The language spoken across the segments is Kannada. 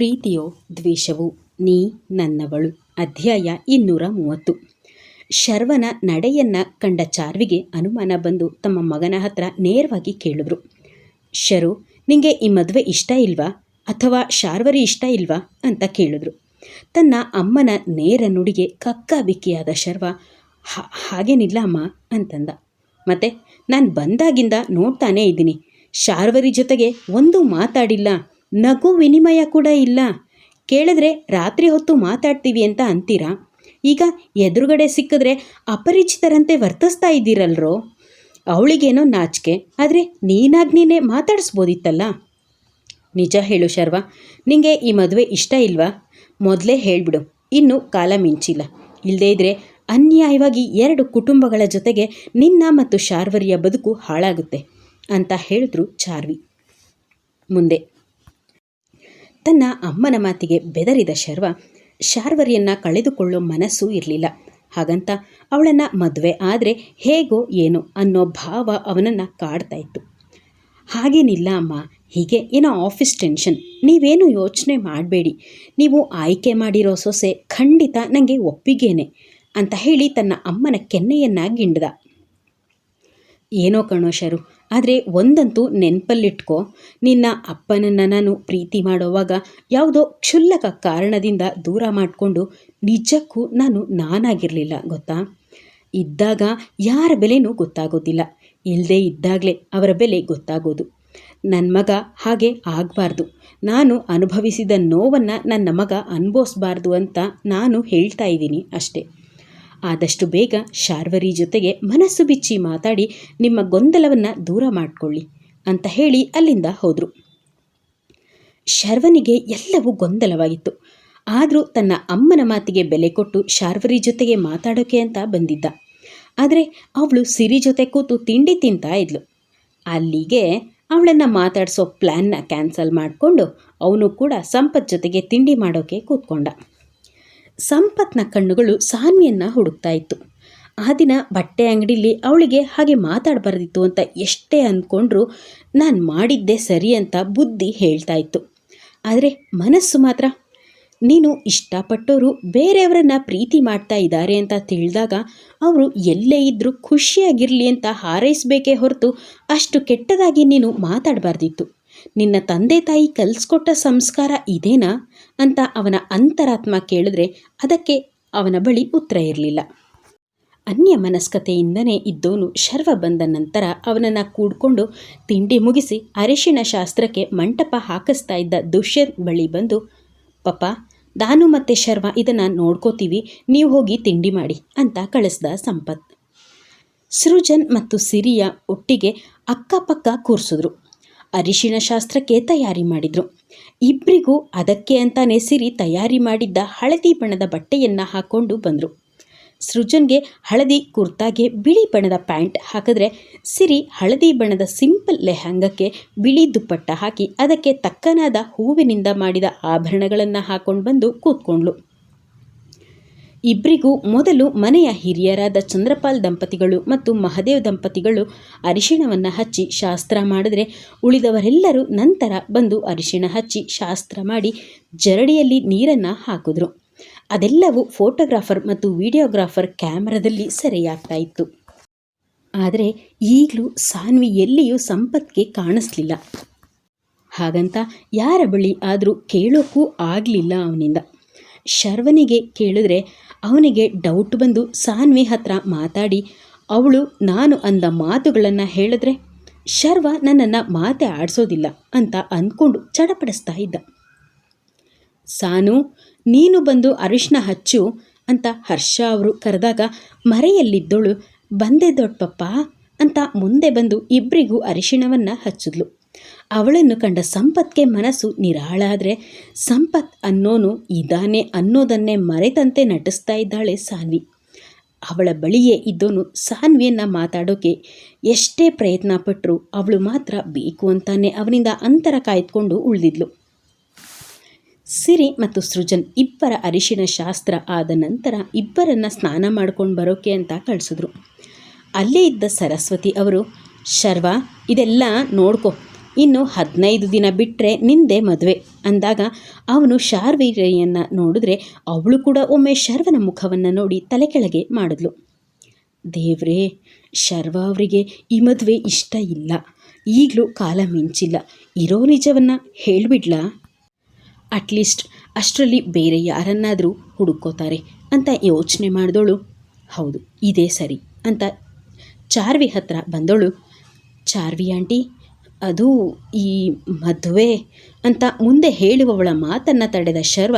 ಪ್ರೀತಿಯೋ ದ್ವೇಷವೋ, ನೀ ನನ್ನವಳು. ಅಧ್ಯಾಯ ಇನ್ನೂರ ಮೂವತ್ತು. ಶರ್ವನ ನಡೆಯನ್ನ ಕಂಡ ಚಾರ್ವಿಗೆ ಅನುಮಾನ ಬಂದು ತಮ್ಮ ಮಗನ ಹತ್ರ ನೇರವಾಗಿ ಕೇಳಿದ್ರು. ಶರು, ನಿಂಗೆ ಈ ಮದುವೆ ಇಷ್ಟ ಇಲ್ವಾ? ಅಥವಾ ಶಾರ್ವರಿ ಇಷ್ಟ ಇಲ್ವಾ? ಅಂತ ಕೇಳಿದ್ರು. ತನ್ನ ಅಮ್ಮನ ನೇರ ನುಡಿಗೆ ಕಕ್ಕಾಬಿಕ್ಕಿಯಾದ ಶರ್ವ ಹಾಗೇನಿಲ್ಲ ಅಮ್ಮ ಅಂತಂದ. ಮತ್ತೆ, ನಾನು ಬಂದಾಗಿಂದ ನೋಡ್ತಾನೇ ಇದ್ದೀನಿ. ಶಾರ್ವರಿ ಜೊತೆಗೆ ಒಂದು ಮಾತಾಡಿಲ್ಲ. ನಗು ವಿನಿಮಯ ಕೂಡ ಇಲ್ಲ. ಕೇಳಿದ್ರೆ ರಾತ್ರಿ ಹೊತ್ತು ಮಾತಾಡ್ತೀವಿ ಅಂತ ಅಂತೀರಾ? ಈಗ ಎದುರುಗಡೆ ಸಿಕ್ಕಿದ್ರೆ ಅಪರಿಚಿತರಂತೆ ವರ್ತಿಸ್ತಾ ಇದ್ದೀರಲ್ರೋ? ಅವಳಿಗೇನೋ ನಾಚಿಕೆ, ಆದರೆ ನೀನಾಗಿ ನೀನೇ ಮಾತಾಡಿಸ್ಬೋದಿತ್ತಲ್ಲ? ನಿಜ ಹೇಳು ಶರ್ವ, ನಿಂಗೆ ಈ ಮದುವೆ ಇಷ್ಟ ಇಲ್ವಾ? ಮೊದಲೇ ಹೇಳಿಬಿಡು, ಇನ್ನು ಕಾಲ ಮಿಂಚಿಲ್ಲ. ಇಲ್ಲದೇ ಇದ್ದರೆ ಅನ್ಯಾಯವಾಗಿ ಎರಡು ಕುಟುಂಬಗಳ ಜೊತೆಗೆ ನಿನ್ನ ಮತ್ತು ಶಾರ್ವರಿಯ ಬದುಕು ಹಾಳಾಗುತ್ತೆ, ಅಂತ ಹೇಳಿದ್ರು ಚಾರ್ವಿ. ಮುಂದೆ ತನ್ನ ಅಮ್ಮನ ಮಾತಿಗೆ ಬೆದರಿದ ಶರ್ವ, ಶಾರ್ವರಿಯನ್ನು ಕಳೆದುಕೊಳ್ಳೋ ಮನಸ್ಸು ಇರಲಿಲ್ಲ. ಹಾಗಂತ ಅವಳನ್ನು ಮದುವೆ ಆದರೆ ಹೇಗೋ ಏನೋ ಅನ್ನೋ ಭಾವ ಅವನನ್ನು ಕಾಡ್ತಾ ಇತ್ತು. ಹಾಗೇನಿಲ್ಲ ಅಮ್ಮ, ಹೀಗೆ ಏನೋ ಆಫೀಸ್ ಟೆನ್ಷನ್. ನೀವೇನು ಯೋಚನೆ ಮಾಡಬೇಡಿ. ನೀವು ಆಯ್ಕೆ ಮಾಡಿರೋ ಸೊಸೆ ಖಂಡಿತ ನನಗೆ ಒಪ್ಪಿಗೆನೆ ಅಂತ ಹೇಳಿ ತನ್ನ ಅಮ್ಮನ ಕೆನ್ನೆಯನ್ನ ಗಿಂಡ್ದ ಏನೋ ಕಣೋ ಶರು ಆದರೆ ಒಂದಂತೂ ನೆನಪಲ್ಲಿಟ್ಕೋ, ನಿನ್ನ ಅಪ್ಪನನ್ನು ನಾನು ಪ್ರೀತಿ ಮಾಡೋವಾಗ ಯಾವುದೋ ಕ್ಷುಲ್ಲಕ ಕಾರಣದಿಂದ ದೂರ ಮಾಡಿಕೊಂಡು ನಿಜಕ್ಕೂ ನಾನು ನಾನಾಗಿರಲಿಲ್ಲ, ಗೊತ್ತಾ? ಇದ್ದಾಗ ಯಾರ ಬೆಲೆನೂ ಗೊತ್ತಾಗೋದಿಲ್ಲ. ಇಲ್ಲದೇ ಇದ್ದಾಗಲೇ ಅವರ ಬೆಲೆ ಗೊತ್ತಾಗೋದು. ನನ್ನ ಮಗ ಹಾಗೆ ಆಗಬಾರ್ದು. ನಾನು ಅನುಭವಿಸಿದ ನೋವನ್ನು ನನ್ನ ಮಗ ಅನುಭವಿಸ್ಬಾರ್ದು ಅಂತ ನಾನು ಹೇಳ್ತಾ ಇದ್ದೀನಿ ಅಷ್ಟೇ. ಆದಷ್ಟು ಬೇಗ ಶಾರ್ವರಿ ಜೊತೆಗೆ ಮನಸ್ಸು ಬಿಚ್ಚಿ ಮಾತಾಡಿ ನಿಮ್ಮ ಗೊಂದಲವನ್ನು ದೂರ ಮಾಡಿಕೊಳ್ಳಿ ಅಂತ ಹೇಳಿ ಅಲ್ಲಿಂದ ಹೋದರು. ಶರ್ವನಿಗೆ ಎಲ್ಲವೂ ಗೊಂದಲವಾಗಿತ್ತು. ಆದರೂ ತನ್ನ ಅಮ್ಮನ ಮಾತಿಗೆ ಬೆಲೆ ಕೊಟ್ಟು ಶಾರ್ವರಿ ಜೊತೆಗೆ ಮಾತಾಡೋಕೆ ಅಂತ ಬಂದಿದ್ದ. ಆದರೆ ಅವಳು ಸಿರಿ ಜೊತೆ ಕೂತು ತಿಂಡಿ ತಿಂತಾ ಇದ್ಲು. ಅಲ್ಲಿಗೆ ಅವಳನ್ನು ಮಾತಾಡಿಸೋ ಪ್ಲ್ಯಾನ್ನ ಕ್ಯಾನ್ಸಲ್ ಮಾಡಿಕೊಂಡು ಅವನು ಕೂಡ ಸಂಪತ್ ಜೊತೆಗೆ ತಿಂಡಿ ಮಾಡೋಕೆ ಕೂತ್ಕೊಂಡ. ಸಂಪತ್ನ ಕಣ್ಣುಗಳು ಸಾನ್ವಿಯನ್ನು ಹುಡುಕ್ತಾ ಇತ್ತು. ಆ ದಿನ ಬಟ್ಟೆ ಅಂಗಡಿಲಿ ಅವಳಿಗೆ ಹಾಗೆ ಮಾತಾಡಬಾರ್ದಿತ್ತು ಅಂತ ಎಷ್ಟೇ ಅಂದ್ಕೊಂಡ್ರು ನಾನು ಮಾಡಿದ್ದೆ ಸರಿ ಅಂತ ಬುದ್ಧಿ ಹೇಳ್ತಾ ಇತ್ತು. ಆದರೆ ಮನಸ್ಸು ಮಾತ್ರ, ನೀನು ಇಷ್ಟಪಟ್ಟವರು ಬೇರೆಯವರನ್ನ ಪ್ರೀತಿ ಮಾಡ್ತಾ ಇದ್ದಾರೆ ಅಂತ ತಿಳಿದಾಗ ಅವರು ಎಲ್ಲೇ ಇದ್ದರೂ ಖುಷಿಯಾಗಿರಲಿ ಅಂತ ಹಾರೈಸಬೇಕೇ ಹೊರತು ಅಷ್ಟು ಕೆಟ್ಟದಾಗಿ ನೀನು ಮಾತಾಡಬಾರ್ದಿತ್ತು. ನಿನ್ನ ತಂದೆ ತಾಯಿ ಕಲಿಸ್ಕೊಟ್ಟ ಸಂಸ್ಕಾರ ಇದೇನಾ? ಅಂತ ಅವನ ಅಂತರಾತ್ಮ ಕೇಳಿದ್ರೆ ಅದಕ್ಕೆ ಅವನ ಬಳಿ ಉತ್ತರ ಇರಲಿಲ್ಲ. ಅನ್ಯ ಮನಸ್ಕತೆಯಿಂದನೇ ಇದ್ದವನು ಶರ್ವ ಬಂದ ನಂತರ ಅವನನ್ನು ಕೂಡ್ಕೊಂಡು ತಿಂಡಿ ಮುಗಿಸಿ ಅರಿಶಿನ ಶಾಸ್ತ್ರಕ್ಕೆ ಮಂಟಪ ಹಾಕಿಸ್ತಾ ಇದ್ದ ದುಷ್ಯಂತ್ ಬಳಿ ಬಂದು, ಪಪ್ಪ, ನಾನು ಮತ್ತು ಶರ್ವ ಇದನ್ನು ನೋಡ್ಕೋತೀವಿ, ನೀವು ಹೋಗಿ ತಿಂಡಿ ಮಾಡಿ ಅಂತ ಕಳಿಸ್ದ ಸಂಪತ್. ಸೃಜನ್ ಮತ್ತು ಸಿರಿಯ ಒಟ್ಟಿಗೆ ಅಕ್ಕಪಕ್ಕ ಕೂರಿಸಿದ್ರು. ಅರಿಶಿಣ ಶಾಸ್ತ್ರಕ್ಕೆ ತಯಾರಿ ಮಾಡಿದರು. ಇಬ್ಬರಿಗೂ ಅದಕ್ಕೆ ಅಂತಾನೆ ಸಿರಿ ತಯಾರಿ ಮಾಡಿದ್ದ ಹಳದಿ ಬಣ್ಣದ ಬಟ್ಟೆಯನ್ನು ಹಾಕ್ಕೊಂಡು ಬಂದರು. ಸೃಜನ್ಗೆ ಹಳದಿ ಕುರ್ತಾಗೆ ಬಿಳಿ ಬಣ್ಣದ ಪ್ಯಾಂಟ್ ಹಾಕಿದ್ರೆ ಸಿರಿ ಹಳದಿ ಬಣ್ಣದ ಸಿಂಪಲ್ ಲೆಹಂಗಕ್ಕೆ ಬಿಳಿ ದುಪ್ಪಟ್ಟ ಹಾಕಿ ಅದಕ್ಕೆ ತಕ್ಕನಾದ ಹೂವಿನಿಂದ ಮಾಡಿದ ಆಭರಣಗಳನ್ನು ಹಾಕೊಂಡು ಬಂದು ಕೂತ್ಕೊಂಡ್ಳು. ಇಬ್ಬರಿಗೂ ಮೊದಲು ಮನೆಯ ಹಿರಿಯರಾದ ಚಂದ್ರಪಾಲ್ ದಂಪತಿಗಳು ಮತ್ತು ಮಹದೇವ್ ದಂಪತಿಗಳು ಅರಿಶಿಣವನ್ನು ಹಚ್ಚಿ ಶಾಸ್ತ್ರ ಮಾಡಿದರೆ ಉಳಿದವರೆಲ್ಲರೂ ನಂತರ ಬಂದು ಅರಿಶಿಣ ಹಚ್ಚಿ ಶಾಸ್ತ್ರ ಮಾಡಿ ಜರಡಿಯಲ್ಲಿ ನೀರನ್ನು ಹಾಕಿದ್ರು. ಅದೆಲ್ಲವೂ ಫೋಟೋಗ್ರಾಫರ್ ಮತ್ತು ವಿಡಿಯೋಗ್ರಾಫರ್ ಕ್ಯಾಮ್ರಾದಲ್ಲಿ ಸೆರೆಯಾಗ್ತಾ ಇತ್ತು. ಆದರೆ ಈಗಲೂ ಸಾನ್ವಿ ಎಲ್ಲಿಯೂ ಸಂಪತ್ಗೆ ಕಾಣಿಸ್ಲಿಲ್ಲ. ಹಾಗಂತ ಯಾರ ಬಳಿ ಆದರೂ ಕೇಳೋಕ್ಕೂ ಆಗಲಿಲ್ಲ ಅವನಿಂದ. ಶರ್ವನಿಗೆ ಕೇಳಿದ್ರೆ ಅವನಿಗೆ ಡೌಟ್ ಬಂದು ಸಾನ್ವಿ ಹತ್ರ ಮಾತಾಡಿ, ಅವಳು ನಾನು ಅಂದ ಮಾತುಗಳನ್ನು ಹೇಳಿದ್ರೆ ಶರ್ವ ನನ್ನನ್ನು ಮಾತೆ ಆಡಿಸೋದಿಲ್ಲ ಅಂತ ಅಂದ್ಕೊಂಡು ಚಡಪಡಿಸ್ತಾ ಇದ್ದ. ಸಾನು, ನೀನು ಬಂದು ಅರಿಶಿನ ಹಚ್ಚು ಅಂತ ಹರ್ಷ ಅವರು ಕರೆದಾಗ, ಮರೆಯಲ್ಲಿದ್ದಳು ಬಂದೆ ದೊಡ್ಡಪ್ಪ ಅಂತ ಮುಂದೆ ಬಂದು ಇಬ್ಬರಿಗೂ ಅರಿಶಿಣವನ್ನು ಹಚ್ಚಿದ್ಲು. ಅವಳನ್ನು ಕಂಡ ಸಂಪತ್ಗೆ ಮನಸ್ಸು ನಿರಾಳಾದರೆ ಸಂಪತ್ ಅನ್ನೋನು ಇದಾನೆ ಅನ್ನೋದನ್ನೇ ಮರೆತಂತೆ ನಟಿಸ್ತಾ ಇದ್ದಾಳೆ ಸಾನ್ವಿ. ಅವಳ ಬಳಿಯೇ ಇದ್ದೋನು ಸಾನ್ವಿಯನ್ನು ಮಾತಾಡೋಕೆ ಎಷ್ಟೇ ಪ್ರಯತ್ನ ಪಟ್ಟರು ಅವಳು ಮಾತ್ರ ಬೇಕು ಅಂತಾನೆ ಅವನಿಂದ ಅಂತರ ಕಾಯ್ದುಕೊಂಡು ಉಳಿದಿದ್ಲು. ಸಿರಿ ಮತ್ತು ಸೃಜನ್ ಇಬ್ಬರ ಅರಿಶಿನ ಶಾಸ್ತ್ರ ಆದ ನಂತರ ಇಬ್ಬರನ್ನ ಸ್ನಾನ ಮಾಡ್ಕೊಂಡು ಬರೋಕೆ ಅಂತ ಕಳಿಸಿದ್ರು. ಅಲ್ಲೇ ಇದ್ದ ಸರಸ್ವತಿ ಅವರು, ಶರ್ವ, ಇದೆಲ್ಲ ನೋಡ್ಕೊ ಇನ್ನು ಹದಿನೈದು ದಿನ ಬಿಟ್ಟರೆ ನಿಂದೆ ಮದುವೆ ಅಂದಾಗ ಅವನು ಶಾರ್ವರಿಯನ್ನು ನೋಡಿದ್ರೆ ಅವಳು ಕೂಡ ಒಮ್ಮೆ ಶರ್ವನ ಮುಖವನ್ನು ನೋಡಿ ತಲೆ ಕೆಳಗೆ ಮಾಡಿದ್ಲು. ದೇವ್ರೇ, ಶರ್ವ ಅವರಿಗೆ ಈ ಮದುವೆ ಇಷ್ಟ ಇಲ್ಲ. ಈಗಲೂ ಕಾಲ ಮಿಂಚಿಲ್ಲ. ಇರೋ ನಿಜವನ್ನು ಹೇಳಿಬಿಡ್ಲಾ? ಅಟ್ಲೀಸ್ಟ್ ಅಷ್ಟರಲ್ಲಿ ಬೇರೆ ಯಾರನ್ನಾದರೂ ಹುಡುಕೋತಾರೆ ಅಂತ ಯೋಚನೆ ಮಾಡಿದವಳು ಹೌದು, ಇದೇ ಸರಿ ಅಂತ ಚಾರ್ವಿ ಹತ್ರ ಬಂದವಳು ಚಾರ್ವಿ ಆಂಟಿ ಅದು ಈ ಮದುವೆ ಅಂತ ಮುಂದೆ ಹೇಳುವವಳ ಮಾತನ್ನು ತಡೆದ ಶರ್ವ,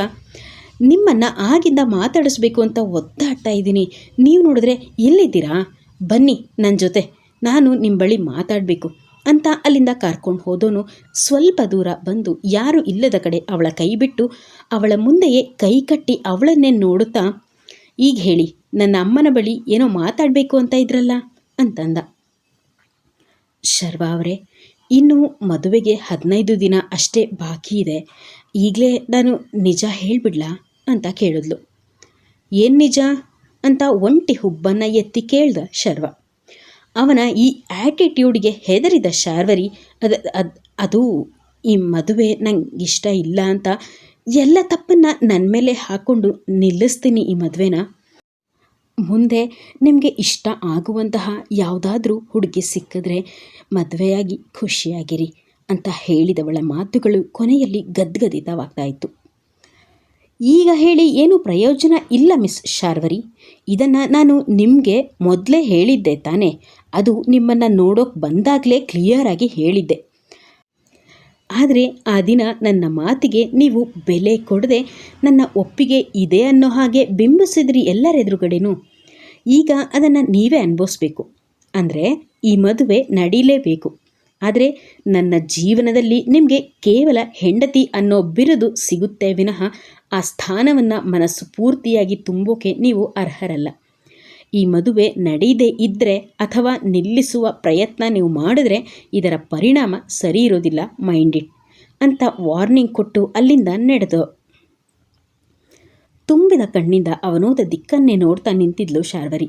ನಿಮ್ಮನ್ನು ಆಗಿಂದ ಮಾತಾಡಿಸ್ಬೇಕು ಅಂತ ಒತ್ತಾಡ್ತಾ ಇದ್ದೀನಿ. ನೀವು ನೋಡಿದ್ರೆ ಎಲ್ಲಿದ್ದೀರಾ? ಬನ್ನಿ ನನ್ನ ಜೊತೆ. ನಾನು ನಿಮ್ಮ ಬಳಿ ಮಾತಾಡಬೇಕು ಅಂತ ಅಲ್ಲಿಂದ ಕರ್ಕೊಂಡು ಹೋದೋನು. ಸ್ವಲ್ಪ ದೂರ ಬಂದು ಯಾರು ಇಲ್ಲದ ಕಡೆ ಅವಳ ಕೈ ಬಿಟ್ಟು ಅವಳ ಮುಂದೆಯೇ ಕೈ ಕಟ್ಟಿ ಅವಳನ್ನೇ ನೋಡುತ್ತಾ, ಈಗ ಹೇಳಿ, ನನ್ನ ಅಮ್ಮನ ಬಳಿ ಏನೋ ಮಾತಾಡಬೇಕು ಅಂತ ಇದ್ರಲ್ಲ? ಅಂತಂದ. ಶರ್ವ ಅವರೇ ಇನ್ನು ಮದುವೆಗೆ ಹದಿನೈದು ದಿನ ಅಷ್ಟೇ ಬಾಕಿ ಇದೆ. ಈಗಲೇ ನಾನು ನಿಜ ಹೇಳಿಬಿಡ್ಲಾ ಅಂತ ಕೇಳಿದ್ಲು. ಏನು ನಿಜ? ಅಂತ ಒಂಟಿ ಹುಬ್ಬನ್ನು ಎತ್ತಿ ಕೇಳ್ದ ಶರ್ವ. ಅವನ ಈ ಆ್ಯಟಿಟ್ಯೂಡ್ಗೆ ಹೆದರಿದ ಶಾರ್ವರಿ, ಅದು ಅದು ಅದು ಈ ಮದುವೆ ನಂಗೆ ಇಷ್ಟ ಇಲ್ಲ ಅಂತ ಎಲ್ಲ ತಪ್ಪನ್ನು ನನ್ನ ಮೇಲೆ ಹಾಕ್ಕೊಂಡು ನಿಲ್ಲಿಸ್ತೀನಿ ಈ ಮದುವೆನ. ಮುಂದೆ ನಿಮಗೆ ಇಷ್ಟ ಆಗುವಂತಹ ಯಾವುದಾದ್ರೂ ಹುಡುಗಿ ಸಿಕ್ಕಿದ್ರೆ ಮದುವೆಯಾಗಿ ಖುಷಿಯಾಗಿರಿ ಅಂತ ಹೇಳಿದವಳ ಮಾತುಗಳು ಕೊನೆಯಲ್ಲಿ ಗದ್ಗದಿತವಾಗ್ತಾ ಇತ್ತು ಈಗ ಹೇಳಿ ಏನು ಪ್ರಯೋಜನ ಇಲ್ಲ ಮಿಸ್ ಶಾರ್ವರಿ. ಇದನ್ನು ನಾನು ನಿಮಗೆ ಮೊದಲೇ ಹೇಳಿದ್ದೆ ತಾನೇ. ಅದು ನಿಮ್ಮನ್ನು ನೋಡೋಕೆ ಬಂದಾಗಲೇ ಕ್ಲಿಯರಾಗಿ ಹೇಳಿದ್ದೆ. ಆದರೆ ಆ ದಿನ ನನ್ನ ಮಾತಿಗೆ ನೀವು ಬೆಲೆ ಕೊಡದೆ ನನ್ನ ಒಪ್ಪಿಗೆ ಇದೆ ಅನ್ನೋ ಹಾಗೆ ಬಿಂಬಿಸಿದ್ರಿ ಎಲ್ಲರೆದುರುಗಡೆನೂ ಈಗ ಅದನ್ನು ನೀವೇ ಅನುಭವಿಸ್ಬೇಕು. ಅಂದರೆ ಈ ಮದುವೆ ನಡೀಲೇಬೇಕು. ಆದರೆ ನನ್ನ ಜೀವನದಲ್ಲಿ ನಿಮಗೆ ಕೇವಲ ಹೆಂಡತಿ ಅನ್ನೋ ಬಿರುದು ಸಿಗುತ್ತೆ ವಿನಃ ಆ ಸ್ಥಾನವನ್ನು ಮನಸ್ಸು ಪೂರ್ತಿಯಾಗಿ ತುಂಬೋಕೆ ನೀವು ಅರ್ಹರಲ್ಲ. ಈ ಮದುವೆ ನಡೆಯದೇ ಇದ್ದರೆ ಅಥವಾ ನಿಲ್ಲಿಸುವ ಪ್ರಯತ್ನ ನೀವು ಮಾಡಿದ್ರೆ ಇದರ ಪರಿಣಾಮ ಸರಿ ಇರೋದಿಲ್ಲ ಮೈಂಡ್ ಇಟ್ ಅಂತ ವಾರ್ನಿಂಗ್ ಕೊಟ್ಟು ಅಲ್ಲಿಂದ ನಡೆದು. ತುಂಬಿದ ಕಣ್ಣಿಂದ ಅವನೋದ ದಿಕ್ಕನ್ನೇ ನೋಡ್ತಾ ನಿಂತಿದ್ಲು ಶಾರ್ವರಿ.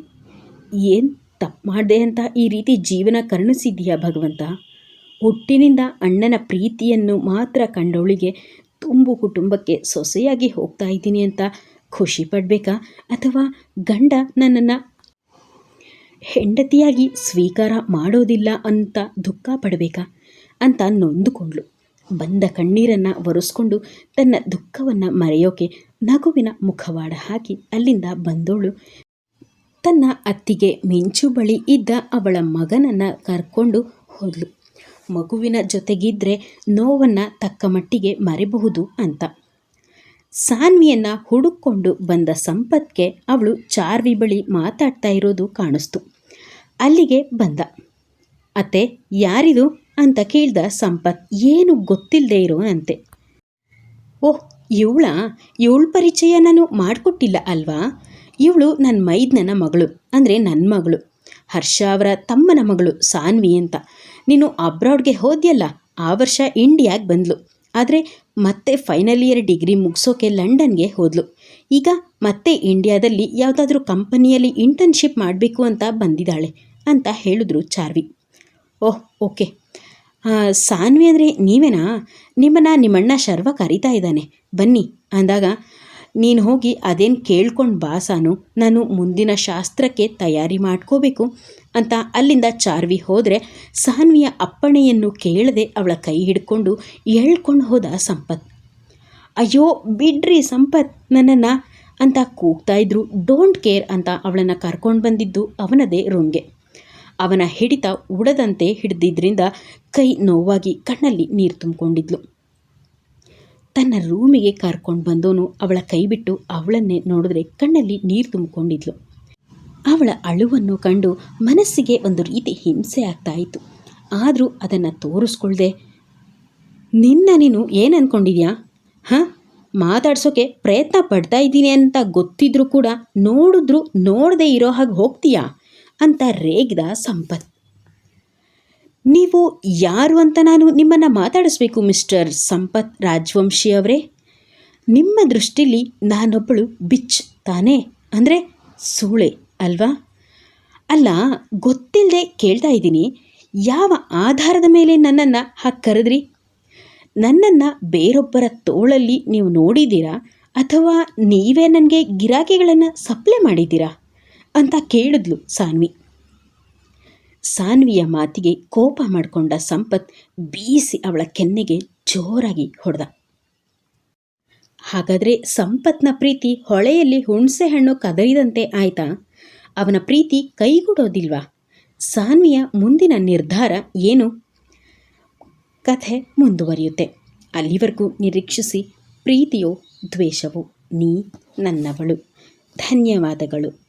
ಏನು ತಪ್ಪು ಮಾಡಿದೆ ಅಂತ ಈ ರೀತಿ ಜೀವನ ಕರುಣಿಸಿದ್ದೀಯಾ ಭಗವಂತ? ಹುಟ್ಟಿನಿಂದ ಅಣ್ಣನ ಪ್ರೀತಿಯನ್ನು ಮಾತ್ರ ಕಂಡವಳಿಗೆ ತುಂಬು ಕುಟುಂಬಕ್ಕೆ ಸೊಸೆಯಾಗಿ ಹೋಗ್ತಾ ಇದ್ದೀನಿ ಅಂತ ಖುಷಿ ಪಡಬೇಕಾ ಅಥವಾ ಗಂಡ ನನ್ನನ್ನು ಹೆಂಡತಿಯಾಗಿ ಸ್ವೀಕಾರ ಮಾಡೋದಿಲ್ಲ ಅಂತ ದುಃಖ ಪಡಬೇಕಾ? ಅಂತ ನೊಂದುಕೊಂಡ್ಳು. ಬಂದ ಕಣ್ಣೀರನ್ನು ಒರೆಸ್ಕೊಂಡು ತನ್ನ ದುಃಖವನ್ನು ಮರೆಯೋಕೆ ನಗುವಿನ ಮುಖವಾಡ ಹಾಕಿ ಅಲ್ಲಿಂದ ಬಂದೋಳು. ತನ್ನ ಅತ್ತಿಗೆ ಮಿಂಚು ಬಳಿ ಇದ್ದ ಅವಳ ಮಗನನ್ನು ಕರ್ಕೊಂಡು ಹೋದ್ಲು. ಮಗುವಿನ ಜೊತೆಗಿದ್ದರೆ ನೋವನ್ನು ತಕ್ಕ ಮಟ್ಟಿಗೆ ಮರೆಬಹುದು ಅಂತ. ಸಾನ್ವಿಯನ್ನು ಹುಡುಕೊಂಡು ಬಂದ ಸಂಪತ್ಗೆ ಅವಳು ಚಾರ್ವಿ ಬಳಿ ಮಾತಾಡ್ತಾ ಇರೋದು ಕಾಣಿಸ್ತು. ಅಲ್ಲಿಗೆ ಬಂದ. ಅತ್ತೆ, ಯಾರಿದು? ಅಂತ ಕೇಳ್ದ ಸಂಪತ್, ಏನು ಗೊತ್ತಿಲ್ಲದೆ ಇರೋನಂತೆ. ಓಹ್, ಇವಳ ಇವಳ ಪರಿಚಯ ನಾನು ಮಾಡಿಕೊಟ್ಟಿಲ್ಲ ಅಲ್ವಾ? ಇವಳು ನನ್ನ ಮೈದ್ನನ ಮಗಳು, ಅಂದರೆ ನನ್ನ ಮಗಳು. ಹರ್ಷ ಅವರ ತಮ್ಮನ ಮಗಳು ಸಾನ್ವಿ ಅಂತ. ನೀನು ಅಬ್ರಾಡ್ಗೆ ಹೋದ್ಯಲ್ಲ, ಆ ವರ್ಷ ಇಂಡಿಯಾಗೆ ಬಂದ್ಲು. ಆದರೆ ಮತ್ತೆ ಫೈನಲ್ ಇಯರ್ ಡಿಗ್ರಿ ಮುಗಿಸೋಕೆ ಲಂಡನ್ಗೆ ಹೋದ್ಲು. ಈಗ ಮತ್ತೆ ಇಂಡಿಯಾದಲ್ಲಿ ಯಾವುದಾದ್ರೂ ಕಂಪನಿಯಲ್ಲಿ ಇಂಟರ್ನ್ಶಿಪ್ ಮಾಡಬೇಕು ಅಂತ ಬಂದಿದ್ದಾಳೆ. ಅಂತ ಹೇಳಿದ್ರು ಚಾರ್ವಿ. ಓಹ್, ಓಕೆ. ಸಾನ್ವಿ ಅಂದರೆ ನೀವೇನಾ? ನಿಮ್ಮನ್ನು ನಿಮ್ಮಣ್ಣ ಶರ್ವ ಕರೀತಾ ಇದ್ದಾನೆ. ಬನ್ನಿ ಅಂದಾಗ, ನೀನು ಹೋಗಿ ಅದೇನು ಕೇಳ್ಕೊಂಡು ಬಾಸಾನು, ನಾನು ಮುಂದಿನ ಶಾಸ್ತ್ರಕ್ಕೆ ತಯಾರಿ ಮಾಡ್ಕೋಬೇಕು ಅಂತ ಅಲ್ಲಿಂದ ಚಾರ್ವಿ ಹೋದರೆ ಸಾನ್ವಿಯ ಅಪ್ಪಣೆಯನ್ನು ಕೇಳದೆ ಅವಳ ಕೈ ಹಿಡ್ಕೊಂಡು ಎಳ್ಕೊಂಡು ಹೋದ ಸಂಪತ್. ಅಯ್ಯೋ, ಬಿಡ್ರಿ ಸಂಪತ್ ನನ್ನನ್ನು ಅಂತ ಕೂಗ್ತಾ ಇದ್ರು. ಡೋಂಟ್ ಕೇರ್ ಅಂತ ಅವಳನ್ನು ಕರ್ಕೊಂಡು ಬಂದಿದ್ದು ಅವನದೇ ರುಂಗೆ. ಅವನ ಹಿಡಿತ ಉಡದಂತೆ ಹಿಡಿದಿದ್ದರಿಂದ ಕೈ ನೋವಾಗಿ ಕಣ್ಣಲ್ಲಿ ನೀರು ತುಂಬಿಕೊಂಡಿದ್ಲು. ತನ್ನ ರೂಮಿಗೆ ಕರ್ಕೊಂಡು ಬಂದವನು ಅವಳ ಕೈ ಬಿಟ್ಟು ಅವಳನ್ನೇ ನೋಡಿದ್ರೆ ಕಣ್ಣಲ್ಲಿ ನೀರು ತುಂಬಿಕೊಂಡಿದ್ಲು. ಅವಳ ಅಳುವನ್ನು ಕಂಡು ಮನಸ್ಸಿಗೆ ಒಂದು ರೀತಿ ಹಿಂಸೆ ಆಗ್ತಾ ಇತ್ತು. ಆದರೂ ಅದನ್ನು ತೋರಿಸ್ಕೊಳ್ದೆ, ನಿನ್ನ ನೀನು ಏನು ಅಂದ್ಕೊಂಡಿದ್ಯಾ ಹಾಂ? ಮಾತಾಡ್ಸೋಕೆ ಪ್ರಯತ್ನ ಪಡ್ತಾ ಇದ್ದೀನಿ ಅಂತ ಗೊತ್ತಿದ್ರೂ ಕೂಡ ನೋಡಿದ್ರು ನೋಡದೆ ಇರೋ ಹಾಗೆ ಹೋಗ್ತೀಯಾ? ಅಂತ ರೇಗ್ದ ಸಂಪತ್. ನೀವು ಯಾರು ಅಂತ ನಾನು ನಿಮ್ಮನ್ನು ಮಾತಾಡಿಸ್ಬೇಕು, ಮಿಸ್ಟರ್ ಸಂಪತ್ ರಾಜವಂಶಿ ಅವರೇ? ನಿಮ್ಮ ದೃಷ್ಟಿಲಿ ನಾನೊಬ್ಬಳು ಬಿಚ್ ತಾನೇ? ಅಂದರೆ ಸೂಳೆ, ಅಲ್ವಾ? ಅಲ್ಲ ಗೊತ್ತಿಲ್ಲದೆ ಕೇಳ್ತಾ ಇದ್ದೀನಿ, ಯಾವ ಆಧಾರದ ಮೇಲೆ ನನ್ನನ್ನು ಹಾಗೆ ಕರೆದ್ರಿ? ನನ್ನನ್ನು ಬೇರೊಬ್ಬರ ತೋಳಲ್ಲಿ ನೀವು ನೋಡಿದ್ದೀರಾ ಅಥವಾ ನೀವೇ ನನಗೆ ಗಿರಾಕಿಗಳನ್ನು ಸಪ್ಲೈ ಮಾಡಿದ್ದೀರಾ? ಅಂತ ಕೇಳಿದ್ಲು ಸಾನ್ವಿ. ಸಾನ್ವಿಯ ಮಾತಿಗೆ ಕೋಪ ಮಾಡಿಕೊಂಡ ಸಂಪತ್ ಬೀಸಿ ಅವಳ ಕೆನ್ನೆಗೆ ಜೋರಾಗಿ ಹೊಡೆದ. ಹಾಗಾದರೆ ಸಂಪತ್ನ ಪ್ರೀತಿ ಹೊಳೆಯಲ್ಲಿ ಹುಣಸೆ ಹಣ್ಣು ಕದರಿದಂತೆ ಆಯ್ತಾ? ಅವನ ಪ್ರೀತಿ ಕೈಗೂಡೋದಿಲ್ವಾ? ಸಾನ್ವಿಯ ಮುಂದಿನ ನಿರ್ಧಾರ ಏನು? ಕಥೆ ಮುಂದುವರಿಯುತ್ತೆ. ಅಲ್ಲಿವರೆಗೂ ನಿರೀಕ್ಷಿಸಿ, ಪ್ರೀತಿಯೋ ದ್ವೇಷವೋ, ನೀ ನನ್ನವಳು. ಧನ್ಯವಾದಗಳು.